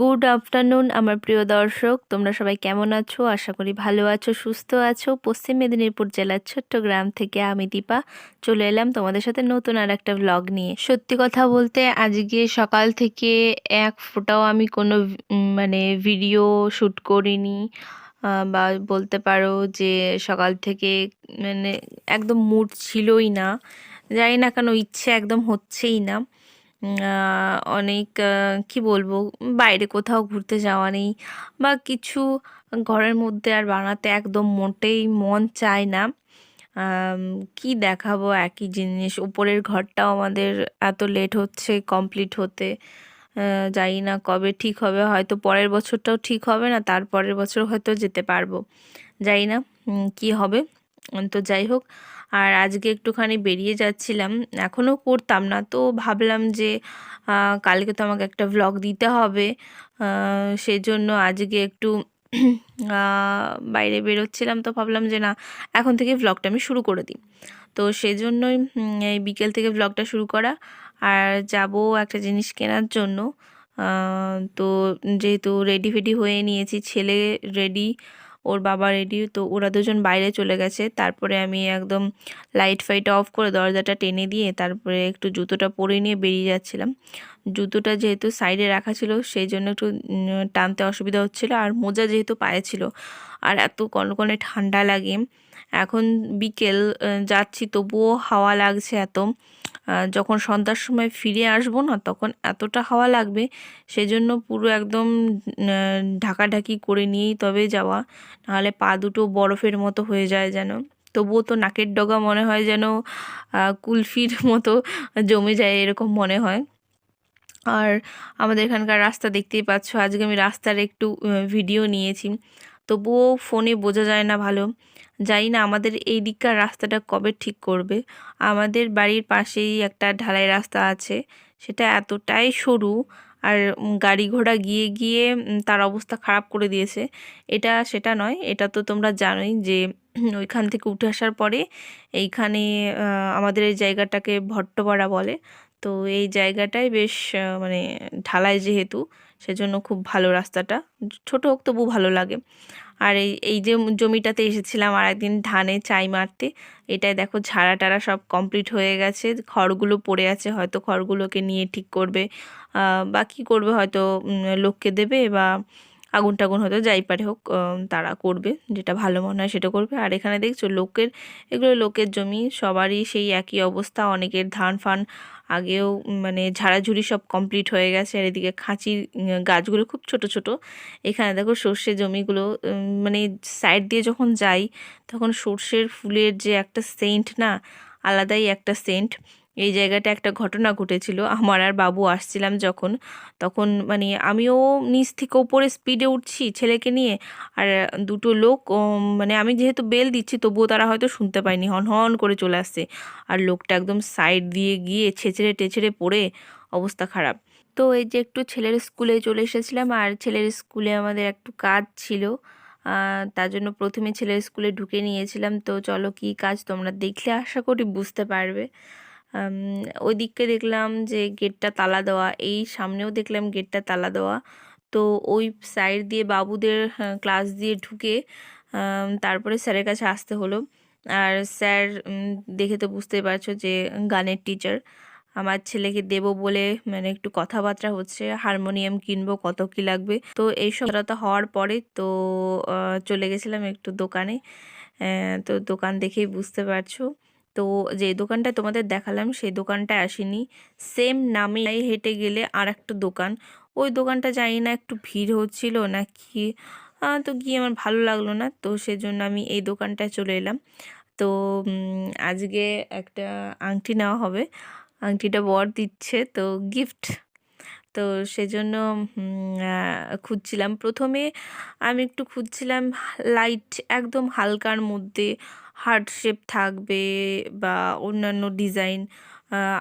Good afternoon, আমার প্রিয় দর্শক। তোমরা সবাই কেমন আছো? আশা করি ভালো আছো, সুস্থ আছো। পশ্চিম মেদিনীপুর জেলার ছোট্ট গ্রাম থেকে আমি দীপা। চলে এলাম তোমাদের সাথে নতুন আর একটা ব্লগ নিয়ে। সত্যি কথা বলতে, আজকে সকাল থেকে এক ফোটাও আমি কোনো মানে ভিডিও শ্যুট করিনি। বা বলতে পারো যে সকাল থেকে মানে একদম মুড ছিলই না। জানি না কেন, ইচ্ছে একদম হচ্ছেই না। অনেক কি বলব, বাইরে কোথাও ঘুরতে যাওয়া নেই বা কিছু ঘরের মধ্যে আর বানাতে একদম মোটেই মন চায় না। কি দেখাবো একই জিনিস, উপরের ঘরটাও আমাদের এত লেট হচ্ছে কমপ্লিট হতে জানি না কবে ঠিক হবে, হয়তো পরের বছরটাও ঠিক হবে না, তারপরের বছর হয়তো যেতে পারব, জানি না কি হবে। তো যাই হোক আর আজকে একটুখানি বেরিয়ে যাচ্ছিলাম, এখনও করতাম না। তো ভাবলাম যে কালকে তো আমাকে একটা ভ্লগ দিতে হবে। সেজন্য আজকে একটু বাইরে বেরোচ্ছিলাম। তো ভাবলাম যে, না, এখন থেকে ভ্লগটা আমি শুরু করে দিই। তো সেজন্যই এই বিকেল থেকে ভ্লগটা শুরু করা। আর যাব একটা জিনিস কেনার জন্য। তো যেহেতু রেডি ফেডি হয়ে নিয়েছি, ছেলে রেডি ওর বাবা রেডি তো ওরা দুজন বাইরে চলে গেছে। তারপরে আমি একদম লাইট ফাইট অফ করে দরজাটা টেনে দিয়ে তারপরে একটু জুতোটা পরে নিয়ে বেরিয়ে যাচ্ছিলাম। জুতোটা যেহেতু সাইডে রাখা ছিল, সেই জন্য একটু টানতে অসুবিধা হচ্ছিল আর মোজা যেহেতু পায়ে ছিল। আর এত কনকনে ঠান্ডা লাগে। এখন বিকেল যাচ্ছি, তবুও হাওয়া লাগছে এত। যখন সন্ধ্যার সময় ফিরে আসব না, তখন এতটা হাওয়া লাগবে, সেজন্য পুরো একদম ঢাকাঢাকি করে নিয়েই তবে যাওয়া। নাহলে পা দুটো বরফের মতো হয়ে যায় যেন। তবুও তো নাকের ডগা মনে হয় যেন কুলফির মতো জমে যায় এরকম মনে হয়। আর আমাদের এখানকার রাস্তা দেখতেই পাচ্ছ, আজকে আমি রাস্তার একটু ভিডিও নিয়েছি। তবুও ফোনে বোঝা যায় না ভালো। জানি না আমাদের এই দিককার রাস্তাটা কবে ঠিক করবে। আমাদের বাড়ির পাশেই একটা ঢালাই রাস্তা আছে, সেটা এতটাই সরু আর গাড়ি ঘোড়া গিয়ে গিয়ে তার অবস্থা খারাপ করে দিয়েছে। এটা সেটা নয়, এটা তো তোমরা জানোই যে ওইখান থেকে উঠে আসার পরে এইখানে আমাদের এই জায়গাটাকে ভট্টপাড়া বলে। তো এই জায়গাটায় বেশ মানে ঢালাই যেহেতু সেজন্য খুব ভালো রাস্তাটা। ছোট হোক তবু ভালো লাগে। আর এই এই যে জমিটাতে এসেছিলাম আর একদিন ধানে চাই মারতে, এটাই দেখো ঝাড়া টাড়া সব কমপ্লিট হয়ে গেছে। খড়গুলো পড়ে আছে, হয়তো খড়গুলোকে নিয়ে ঠিক করবে। বা কী করবে হয়তো লোককে দেবে বা আগুন টাগুন হয়তো যাই পারে হোক তারা করবে, যেটা ভালো মনে হয় সেটা করবে। আর এখানে দেখছ লোকের, এগুলো লোকের জমি, সবারই সেই একই অবস্থা। অনেকের ধান ফান আগেও মানে ঝাড়াঝুড়ি সব কমপ্লিট হয়ে গেছে। আর এদিকে খাঁচি গাছগুলো খুব ছোট ছোট। এখানে দেখো সর্ষে জমিগুলো মানে সাইড দিয়ে যখন যাই, তখন সর্ষের ফুলের যে একটা সেন্ট না, আলাদাই একটা সেন্ট এই জায়গাটা একটা ঘটনা ঘটেছিল। আমার আর বাবু আসছিলাম যখন। তখন মানে আমিও নিচ থেকে ওপরে স্পিডে উঠছি ছেলেকে নিয়ে। আর দুটো লোক মানে আমি যেহেতু বেল দিচ্ছি, তবুও তারা হয়তো শুনতে পায়নি। হন হন করে চলে আসছে। আর লোকটা একদম সাইড দিয়ে গিয়ে ছেঁচড়ে টেছড়ে পড়ে অবস্থা খারাপ। তো এই যে একটু ছেলের স্কুলে চলে এসেছিলাম। আর ছেলের স্কুলে আমাদের একটু কাজ ছিল। তার জন্য প্রথমে ছেলের স্কুলে ঢুকে নিয়েছিলাম। তো চলো কি কাজ তোমরা দেখলে? আশা করি বুঝতে পারবে। ওই দিককে দেখলাম যে গেটটা তালা দেওয়া, এই সামনেও দেখলাম গেটটা তালা দেওয়া। তো ওই সাইড দিয়ে বাবুদের ক্লাস দিয়ে ঢুকে তারপরে স্যারের কাছে আসতে হলো। আর স্যার দেখে তো বুঝতেই পারছ যে গানের টিচার আমার ছেলেকে দেবো বলে মানে একটু কথাবার্তা হচ্ছে, হারমোনিয়াম কিনবো, কত কি লাগবে। তো এই সবটা হওয়ার পরে তো চলে গেছিলাম একটু দোকানে। তো দোকান দেখেই বুঝতে পারছ। তো যে দোকানটা তোমাদের দেখালাম, সেই দোকানটায় আসিনি। সেম নামে হেঁটে গেলে আর একটা দোকান। ওই দোকানটা জানি না একটু ভিড় হচ্ছিল না কি তো গিয়ে আমার ভালো লাগল না, তো সেজন্য আমি এই দোকানটায় চলে এলাম। তো আজকে একটা আংটি নেওয়া হবে। আংটিটা বর দিচ্ছে, তো গিফট তো সেজন্য খুঁজছিলাম। প্রথমে আমি একটু খুঁজছিলাম লাইট একদম হালকার মধ্যে হার্ট শেপ থাকবে বা অন্যান্য ডিজাইন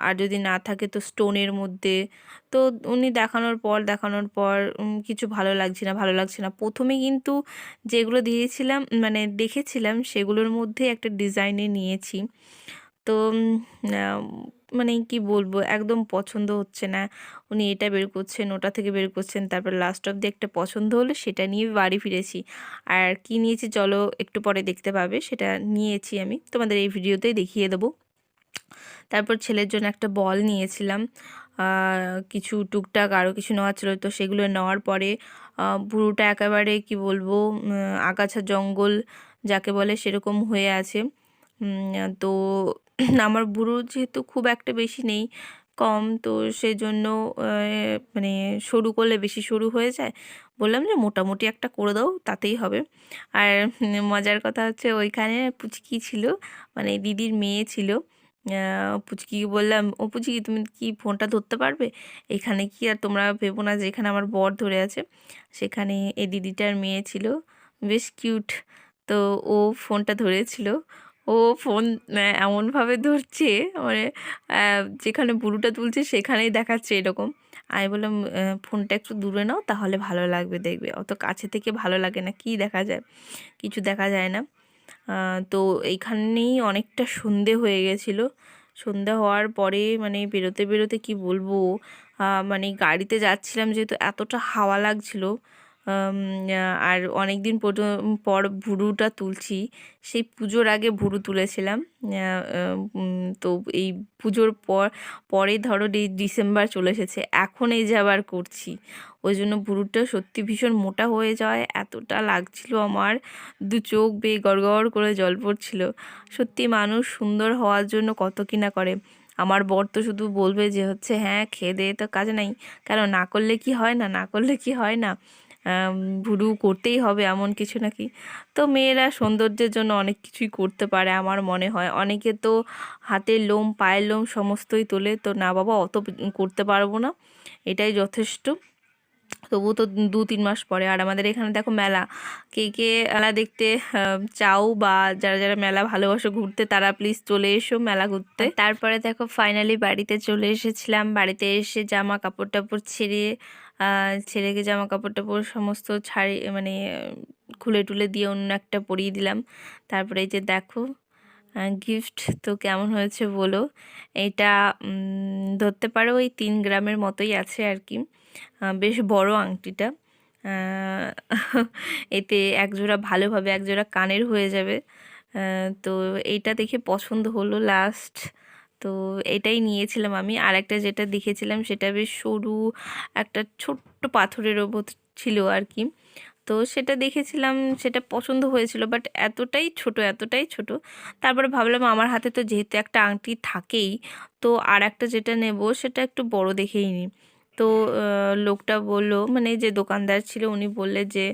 আর যদি না থাকে তো স্টোনের মধ্যে। তো উনি দেখানোর পর দেখানোর পর কিছু ভালো লাগছে না, ভালো লাগছে না। প্রথমে কিন্তু যেগুলো দিয়েছিলাম মানে দেখেছিলাম, সেগুলোর মধ্যে একটা ডিজাইনে নিয়েছি। তো মানে কি বলব, একদম পছন্দ হচ্ছে না। উনি এটা বের করছেন, ওটা থেকে বের করছেন, তারপর লাস্ট অফ দিয়ে একটা পছন্দ হলো, সেটা নিয়ে বাড়ি ফিরেছি। আর কি নিয়েছি চলো, একটু পরে দেখতে পাবে, সেটা নিয়েছি আমি। তোমাদের এই ভিডিওতেই দেখিয়ে দেবো। তারপর ছেলের জন্য একটা বল নিয়েছিলাম। কিছু টুকটাক আরও কিছু নেওয়ার ছিল, তো সেগুলো নেওয়ার পরে বুড়োটা একেবারে কি বলব আগাছা জঙ্গল, যাকে বলে সেরকম হয়ে আছে। তো আমার বুড়ো যেহেতু খুব একটা বেশি নেই, কম, তো সেজন্য মানে সরু করলে বেশি সরু হয়ে যায়। বললাম যে মোটামুটি একটা করে দাও, তাতেই হবে। আর মজার কথা হচ্ছে ওইখানে পুচকি ছিল মানে দিদির মেয়ে ছিল। পুচকি বললাম, ও পুচকি, তুমি কি ফোনটা ধরতে পারবে? এখানে কি আর তোমরা ভেবো না যে এখানে আমার বর ধরে আছে? সেখানে এই দিদিটার মেয়ে ছিল, বেশ কিউট তো ও ফোনটা ধরেছিল। ও ফোন এমনভাবে ধরছে মানে যেখানে বুড়োটা তুলছে সেখানেই দেখাচ্ছে এরকম। আমি বললাম ফোনটা একটু দূরে নাও, তাহলে ভালো লাগবে দেখবে। অত কাছে থেকে ভালো লাগে না, কি দেখা যায়? কিছু দেখা যায় না। তো এইখানেই অনেকটা সন্ধে হয়ে গেছিল। সন্ধ্যা হওয়ার পরে মানে বেরোতে বেরোতে কি বলব মানে গাড়িতে যাচ্ছিলাম যেহেতু এতটা হাওয়া লাগছিল আর অনেক দিন পর ভুরুটা তুলছি। সেই পুজোর আগে ভুরু তুলেছিলাম। তো এই পুজোর পর, পরে ধরো ডিসেম্বর চলে এসেছে। এখন এই যে আবার করছি। ওই জন্য ভুরুটা সত্যি ভীষণ মোটা হয়ে যাওয়ায় এতটা লাগছিল আমার। দু চোখ বেয়ে গড়গড় করে জল পড়ছিল। সত্যি মানুষ সুন্দর হওয়ার জন্য কত কিনা করে। আমার বর তো শুধু বলবে যে হচ্ছে হ্যাঁ খেয়ে দে তো কাজ নাই। কেন, না করলে কি হয় না? না করলে কি হয় না? ভুরু করতেই হবে এমন কিছু নাকি? তো মেয়েরা সৌন্দর্যের জন্য অনেক কিছুই করতে পারে আমার মনে হয়। অনেকে তো হাতের লোম, পায়ের লোম সমস্তই তোলে। তো না বাবা, অত করতে পারব না। এটাই যথেষ্ট। তবু তো দু, তিন মাস পরে। আর আমাদের এখানে দেখো মেলা। কে কে মেলা দেখতে চাও বা যারা যারা মেলা ভালোবাসো ঘুরতে, তারা প্লিজ চলে এসো মেলা ঘুরতে। তারপরে দেখো ফাইনালি বাড়িতে চলে এসেছিলাম। বাড়িতে এসে জামা কাপড় টাপড় ছেড়ে ছেলেকে জামা কাপড় টাপড় সমস্ত ছাড়ি মানে খুলে টুলে দিয়ে অন্য একটা পরিয়ে দিলাম। তারপরে এই যে দেখো গিফট তো কেমন হয়েছে বলো? এটা ধরতে পারো ওই তিন গ্রামের মতোই আছে আর কি। বেশ বড় আংটিটা। এতে একজোড়া ভালোভাবে, একজোড়া কানের হয়ে যাবে। তো এইটা দেখে পছন্দ হলো লাস্ট তো এটাই নিয়েছিলাম আমি। আর একটা যেটা দেখেছিলাম সেটা বেশ সরু একটা ছোট্ট পাথরের ওপর ছিল আর কি। তো সেটা দেখেছিলাম, সেটা পছন্দ হয়েছিল বাট এতটাই ছোট এতটাই ছোট। তারপরে ভাবলাম আমার হাতে তো যেহেতু একটা আংটি থাকেই, তো আর একটা যেটা নেব সেটা একটু বড় দেখেই নিই। তো লোকটা বলল মানে যে দোকানদার ছিল উনি বললে যে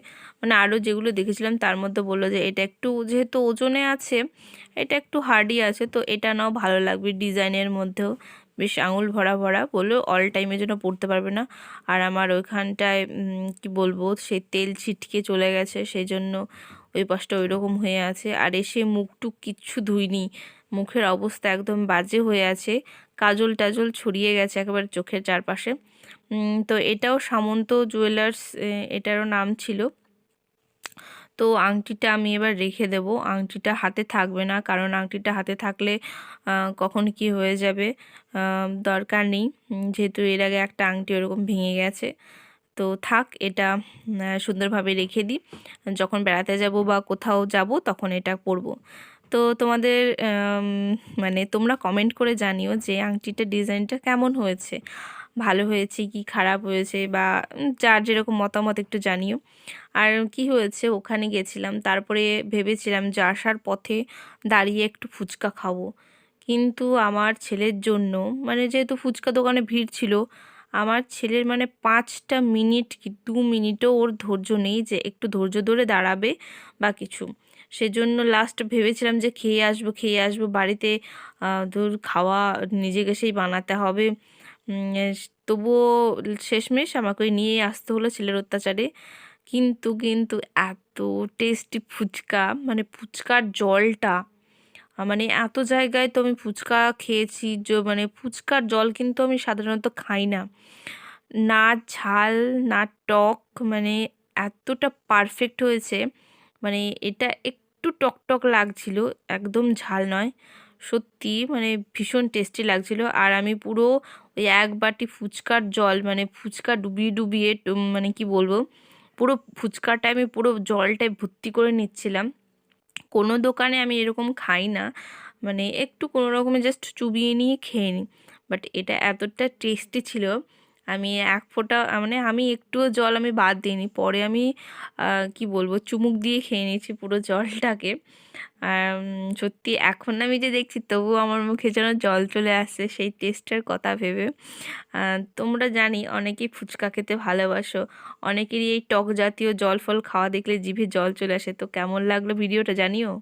মানে আরও যেগুলো দেখেছিলাম তার মধ্যে বলল যে এটা একটু যেহেতু ওজনে আছে, এটা একটু হার্ডই আছে, তো এটা নাও ভালো লাগবে ডিজাইনের মধ্যেও। বেশ আঙুল ভরা ভরা, বলল অল টাইমের জন্য পড়তে পারবে না। আর আমার ওইখানটায় কি বলব, সেই তেল ছিটকে চলে গেছে সেই জন্য ওই পাশটা ওই রকম হয়ে আছে। আর এসে মুখটুক কিচ্ছু ধুইনি। মুখের অবস্থা একদম বাজে হয়ে আছে। কাজল টাজল ছড়িয়ে গেছে একেবারে চোখের চারপাশে। তো এটাও সামন্ত জুয়েলার্স এটারও নাম ছিল। তো আংটিটা আমি এবার রেখে দেব। আংটিটা হাতে থাকবে না, কারণ আংটিটা হাতে থাকলে কখন কি হয়ে যাবে দরকার নেই। যেহেতু এর আগে একটা আংটি ওরকম ভেঙে গেছে। তো থাক, এটা সুন্দরভাবে রেখে দিই। যখন বেড়াতে যাব বা কোথাও যাব, তখন এটা পরবো। তো তোমাদের মানে তোমরা কমেন্ট করে জানিও যে আংটিটা ডিজাইনটা কেমন হয়েছে। ভালো হয়েছে কি খারাপ হয়েছে বা যার যেরকম মতামত একটু জানিও। আর কি হয়েছে, ওখানে গেছিলাম, তারপরে ভেবেছিলাম যে আসার পথে দাঁড়িয়ে একটু ফুচকা খাব। কিন্তু আমার ছেলের জন্য মানে যেহেতু ফুচকা দোকানে ভিড় ছিল, আমার ছেলের মানে পাঁচটা মিনিট কি দু মিনিটও ওর ধৈর্য নেই যে একটু ধৈর্য ধরে দাঁড়াবে বা কিছু। সেজন্য লাস্ট ভেবেছিলাম যে খেয়ে আসব খেয়ে আসব। বাড়িতে ধর খাওয়া নিজে গেছেই বানাতে হবে। তবুও শেষমেশ আমাকে নিয়েই আসতে হলো ছেলের অত্যাচারে। কিন্তু কিন্তু এত টেস্টি ফুচকা মানে ফুচকার জলটা মানে এত জায়গায় তো আমি ফুচকা খেয়েছি যে মানে ফুচকার জল কিন্তু আমি সাধারণত খাই না। না ঝাল, না টক মানে এতটা পারফেক্ট হয়েছে। মানে এটা একটু টক টক লাগছিল, একদম ঝাল নয়। সত্যি মানে ভীষণ টেস্টি লাগছিল। আর আমি পুরো ওই এক বাটি ফুচকার জল মানে ফুচকা ডুবিয়ে ডুবিয়ে মানে কি বলব, পুরো ফুচকাটা আমি পুরো জলটায় ভর্তি করে নিচ্ছিলাম। কোনো দোকানে আমি এরকম খাই না মানে একটু কোনো রকমে জাস্ট চুবিয়ে নিয়ে খেয়ে নিই বাট এটা এতটা টেস্টি ছিল আমি এক ফোঁটা মানে আমি একটুও জল আমি বাদ দিইনি। পরে আমি কি বলব, চুমুক দিয়ে খেয়ে নিয়েছি পুরো জলটাকে। সত্যি এখন আমি যে দেখছি তবু আমার মুখে যেন জল চলে আসছে সেই টেস্টের কথা ভেবে। তোমরা জানি অনেকেই ফুচকা খেতে ভালোবাসো। অনেকেরই এই টক জাতীয় জল ফল খাওয়া দেখলে জিভে জল চলে আসে। তো কেমন লাগল ভিডিওটা জানিও?